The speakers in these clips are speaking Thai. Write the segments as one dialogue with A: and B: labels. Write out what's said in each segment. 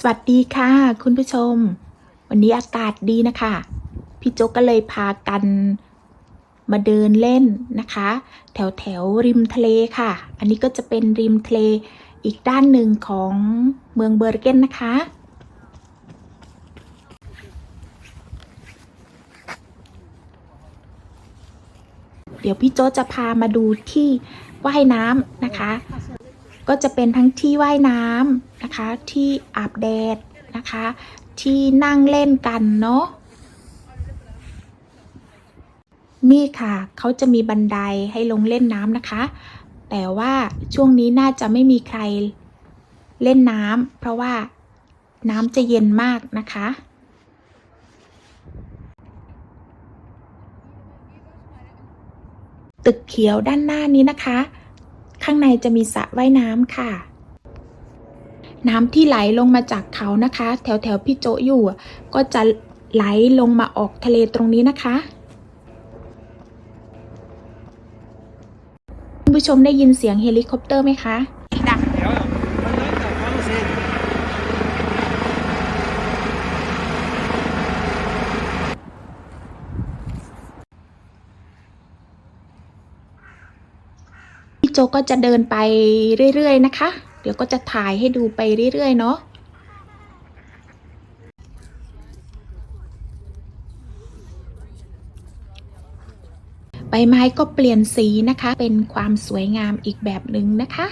A: สวัสดีค่ะคุณผู้ชม วันนี้อากาศดีนะคะ พี่โจกก็เลยพากันมาเดินเล่นนะคะ แถวแถวริมทะเลค่ะ อันนี้ก็จะเป็นริมทะเลอีกด้านหนึ่งของเมืองเบอร์เกนนะคะ เดี๋ยวพี่โจจะพามาดูที่ว่ายน้ำนะคะ ก็จะเป็นทั้งที่ว่ายน้ำนะคะ ที่อาบแดดนะคะ ที่นั่งเล่นกันเนาะนี่ค่ะ เขาจะมีบันไดให้ลงเล่นน้ำนะคะ แต่ว่าช่วงนี้น่าจะไม่มีใครเล่นน้ำเพราะว่าน้ำจะเย็นมากนะคะ ตึกเขียวด้านหน้านี้นะคะ ข้างในจะมีสระว่ายน้ำค่ะ น้ำที่ไหลลงมาจากเขานะคะ แถวแถวพี่โจอยู่ ก็จะไหลลงมาออกทะเลตรงนี้นะคะคุณผู้ชมได้ยินเสียงเฮลิคอปเตอร์ไหมคะ จก็จะเดินไปเรื่อยๆนะคะ เดี๋ยวก็จะถ่ายให้ดูไปเรื่อยๆเนาะใบไม้ก็เปลี่ยนสีนะคะ เป็นความสวยงามอีกแบบหนึ่งนะคะ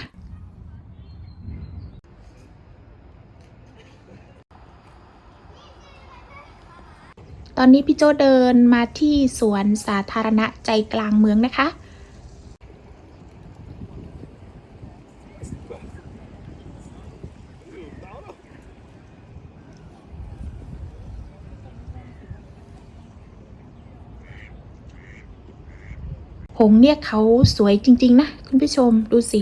A: ตอนนี้พี่โจเดินมาที่สวนสาธารณะใจกลางเมืองนะคะ ผงเนี่ยเขาสวยจริง ๆ นะ คุณผู้ชมดูสิ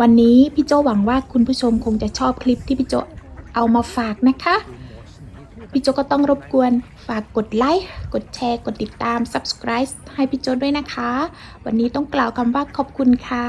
A: วันนี้พี่โจหวังว่าคุณผู้ชมคงจะชอบคลิปที่พี่โจเอามาฝากนะคะ พี่โจก็ต้องรบกวนฝากกดไลค์ กดแชร์ กดติดตาม subscribe ให้พี่โจด้วยนะคะ วันนี้ต้องกล่าวคำว่าขอบคุณค่ะ